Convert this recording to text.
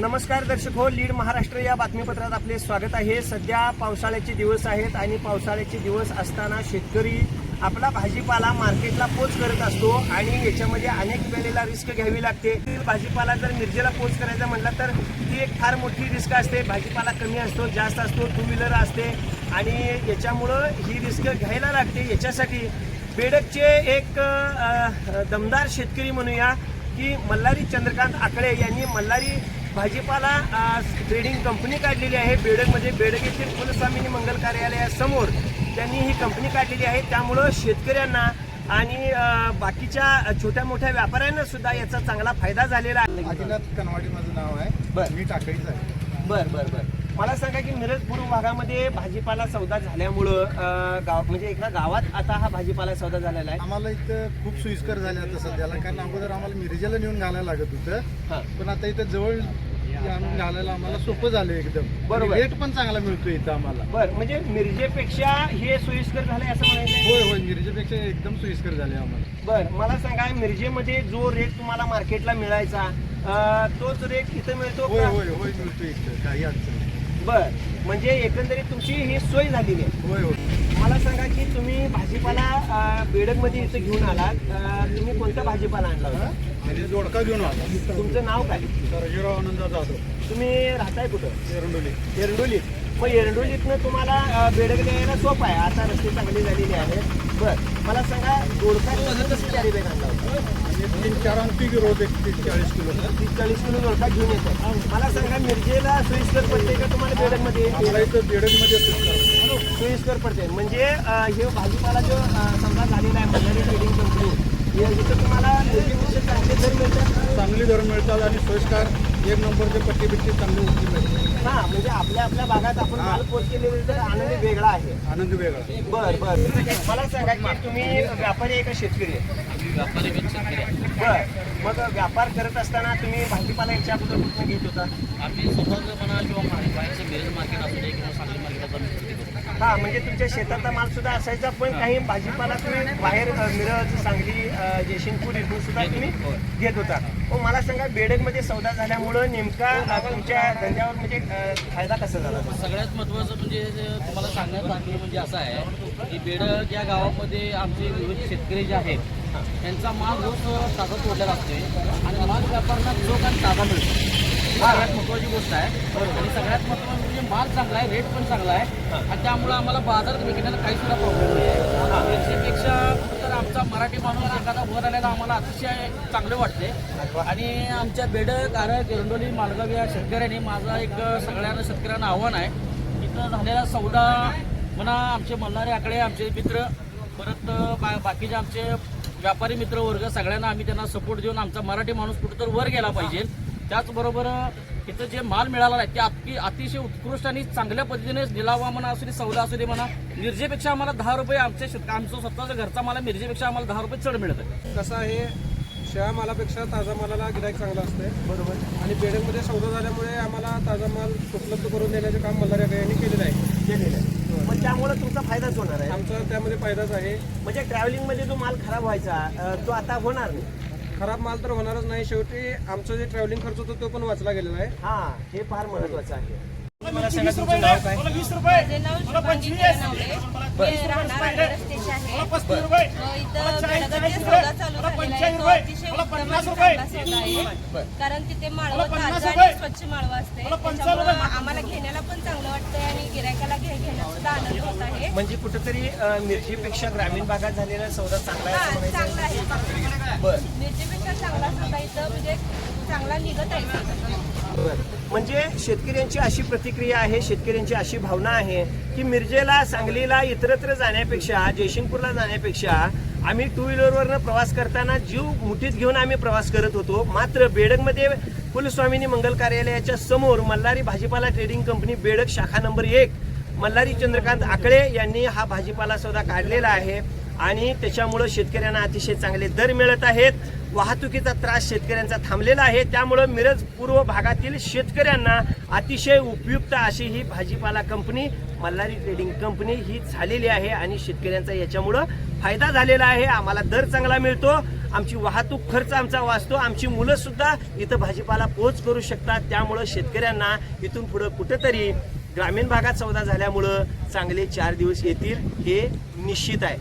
नमस्कार दर्शक हो लीड महाराष्ट्र या बातमीपत्रात आपले स्वागत आहे. सध्या पावसाळ्याचे दिवस आहेत आणि पावसाळ्याचे दिवस असताना शेतकरी आपला भाजीपाला मार्केटला पोच करत असतो आणि याच्यामध्ये अनेक वेळेला रिस्क घ्यावी लागते. भाजीपाला जर मिरजेला पोच करायचा म्हटलं तर ती एक फार मोठी रिस्क असते. भाजीपाला कमी असतो जास्त असतो टू व्हीलर असते आणि याच्यामुळं ही रिस्क घ्यायला लागते. याच्यासाठी बेडकचे एक दमदार शेतकरी म्हणूया की मल्हारी चंद्रकांत आकडे यांनी मल्हारी भाजीपाला ट्रेडिंग कंपनी काढलेली आहे. बेडकमध्ये बेडक येथील कुलस्वामिनी मंगल कार्यालयासमोर त्यांनी ही कंपनी काढलेली आहे. त्यामुळं शेतकऱ्यांना आणि बाकीच्या छोट्या मोठ्या व्यापाऱ्यांना सुद्धा याचा चांगला फायदा झालेला आहे. आदिनाथ कनवाडी माझं नाव आहे. बर. मी टाकळीच आहे. बर बर बर. मला सांगा की मिरज पूर्व भागामध्ये भाजीपाला सौदा झाल्यामुळं अ, गाव म्हणजे एका गावात आता हा भाजीपाला सौदा झालेला आहे आम्हाला इथं खूप सोयीस्कर झाले आता सध्याला कारण अगोदर आम्हाला मिरजेला नेऊन घालायला लागत होतं हा. पण आता इथं जवळ आणून घालायला आम्हाला सोपं झालं एकदम बरोबर. रेट पण चांगला मिळतो इथं आम्हाला बर म्हणजे मिरजेपेक्षा हे सोयीस्कर झालंय असं म्हणायचं होय होय मिरजेपेक्षा एकदम सोयीस्कर झाले आम्हाला बर मला सांगा मिरजेमध्ये जो रेट तुम्हाला मार्केटला मिळायचा अं, तोच रेट इथं मिळतो होय का? होय होय मिळतो इथं काही अडचण नाही. बर. म्हणजे एकंदरीत तुमची ही सोय झालेली आहे. होय होय. मला सांगा की तुम्ही भाजीपाला बेडकमध्ये इथं घेऊन आलात. अं, तुम्ही कोणता भाजीपाला आणला होता? म्हणजे जोडका घेऊन आला. तुमचं नाव काय? सरजीराव आनंद जाधव. तुम्ही राहताय कुठं? एरंडोली एरंडोलीत मग एरंडोलीतनं तुम्हाला अं, बेडकला यायला सोपं आहे. आता रस्ते चांगले झालेले आहेत. बर मला सांगा दोडका कसं कॅरी बॅग आणला होता तीन चार अंगठी रोज एक तीस चाळीस किलो तीस चाळीस किलो दोडका घेऊन येतो मला सांगा मिरजेला सोयीस्कर पडते का तुम्हाला इथं बेडकमध्ये सोयीस्कर पडते. म्हणजे हे भाजीपाला जो समजा झालेला आहे मल्हारी ट्रेडिंग कंपनी हे तुम्हाला चांगले दर मिळतात? चांगली दर मिळतात आणि सोयीस्कर एक नंबरचे पट्टी बिट्टी चांगली उठली मिळते हा म्हणजे आपल्या आपल्या भागात आपण माल पोच केलेले तर आनंद वेगळा आहे. आनंद वेगळा. बर बर. मला सांगा की तुम्ही व्यापारी आहे का शेतकरी आहे? बर. मग व्यापार करत असताना तुम्ही भाजीपाला याच्या अगोदर कुठून घेत होता? आम्ही स्वतःच म्हणा किंवा मा- बाहेरचं मिरज मार्केट असू दे किंवा सांगली मार्केट करतो हा म्हणजे तुमच्या शेतातला माल सुद्धा असायचा पण काही भाजीपाला तुम्ही बाहेर मिरज सांगली जयसिंगपूर इथून सुद्धा तुम्ही घेत होता. मग मला सांगा बेडकमध्ये सौदा झाल्यामुळं नेमका अ, तुमच्या धंद्यावर म्हणजे फायदा कसा झाला? सगळ्यात महत्त्वाचं म्हणजे जे तुम्हाला सांगण्यात तात्पर्य म्हणजे असं आहे की बेडक या गावामध्ये आमचे विविध शेतकरी जे आहेत त्यांचा माल रोज ताजा तोडलेला असतो आणि माल व्यापाऱ्यांना चोख आणि ताजा मिळतो ही सगळ्यात महत्त्वाची गोष्ट आहे. आणि सगळ्यात महत्त्वाचं म्हणजे माल चांगला आहे रेट पण चांगला आहे. आणि त्यामुळे आम्हाला बाजारात विकण्याला काही सुद्धा प्रॉब्लेम नाही आहे. याच्यापेक्षा तर आमचा मराठी माणूस एखादा वर आलेला आम्हाला अतिशय चांगले वाटते आणि आमच्या बेडक आरग एरंडोली मालगाव या शेतकऱ्यांनी माझा एक सगळ्यांना शेतकऱ्यांना आव्हान आहे. इथं झालेला सौदा म्हणा आमचे मल्हारी आकडे आमचे मित्र परत बा बाकीचे आमचे व्यापारी मित्र वर्ग सगळ्यांना आम्ही त्यांना सपोर्ट देऊन आमचा मराठी माणूस कुठेतरी वर गेला पाहिजे. त्याचबरोबर इथं जे माल मिळाला आहे ते अति अतिशय उत्कृष्ट आणि चांगल्या पद्धतीने निलावा म्हणा असू दे सौदा असू दे म्हणा मिरजेपेक्षा आम्हाला दहा रुपये आमच्या शेत आमचं स्वतःचा घरचा मला मिरजेपेक्षा आम्हाला दहा रुपये चढ मिळत आहे. कसं आहे शेळ्या मालापेक्षा ताजा मालाला गिराईक चांगलं असते बरोबर. आणि बेडकमध्ये सौदा झाल्यामुळे आम्हाला ताजा माल उपलब्ध करून देण्याचे काम मल्हारी यांनी केलेलं आहे. केलेलं आहे. मग त्यामुळे तुमचा फायदाच होणार आहे. आमचा त्यामध्ये फायदाच आहे. म्हणजे ट्रॅव्हलिंगमध्ये जो माल खराब व्हायचा तो आता होणार नाही. खराब माल तर होणारच नाही. शेवटी आमचं जे ट्रॅव्हलिंग खर्च होतो तो पण वाचला गेलेला आहे. हा हे फार महत्वाचं आहे. मला सांगा तुमचं नाव काय? माझे नाव शुभांगी किरणावळे. मी राहणार आडे रस्त्याचे आहे. अ, इथं बेळगावी सौदा चालू झालेला आहे. तो अतिशय उत्तम आणि चांगला सौदा आहे. कारण तिथे माळवं ताजं आणि स्वच्छ माळवं असते. त्याच्यामुळं आम्हाला घेण्याला पण चांगलं वाटतंय आणि गिरायकाला घे घेण्यात सुद्धा आनंद होत आहे. म्हणजे कुठेतरी मिरचीपेक्षा ग्रामीण भागात झालेला सौदा चांगला आहे हा असं म्हणायचं चांगला आहे बर. मिरचीपेक्षा चांगला सौदा इथं म्हणजे चांगला निघत आहे सौदा. बर. म्हणजे शेतकऱ्यांची अशी प्रतिक्रिया आहे शेतकऱ्यांची अशी भावना आहे की मिरजेला सांगलीला इतरत्र जाण्यापेक्षा जयसिंगपूरला जाण्यापेक्षा आम्ही टू व्हीलरवरनं प्रवास करताना जीव मुठीत घेऊन आम्ही प्रवास करत होतो. मात्र बेडकमध्ये कुलस्वामिनी मंगल कार्यालयाच्या समोर मल्हारी भाजीपाला ट्रेडिंग कंपनी बेडक शाखा नंबर एक मल्हारी चंद्रकांत आकडे यांनी हा भाजीपाला सौदा काढलेला आहे. आणि त्याच्यामुळं शेतकऱ्यांना अतिशय चांगले दर मिळत आहेत. वाहतुकीचा त्रास शेतकऱ्यांचा थांबलेला आहे. त्यामुळं मिरज पूर्व भागातील शेतकऱ्यांना अतिशय उपयुक्त अशी ही भाजीपाला कंपनी मल्हारी ट्रेडिंग कंपनी ही झालेली आहे आणि शेतकऱ्यांचा याच्यामुळं फायदा झालेला आहे. आम्हाला दर चांगला मिळतो. आमची वाहतूक खर्च आमचा वाचतो. आमची मुलं सुद्धा इथं भाजीपाला पोच करू शकतात. त्यामुळं शेतकऱ्यांना इथून पुढं कुठेतरी ग्रामीण भागात सौदा झाल्यामुळं चांगले चार दिवस येतील हे निश्चित आहे.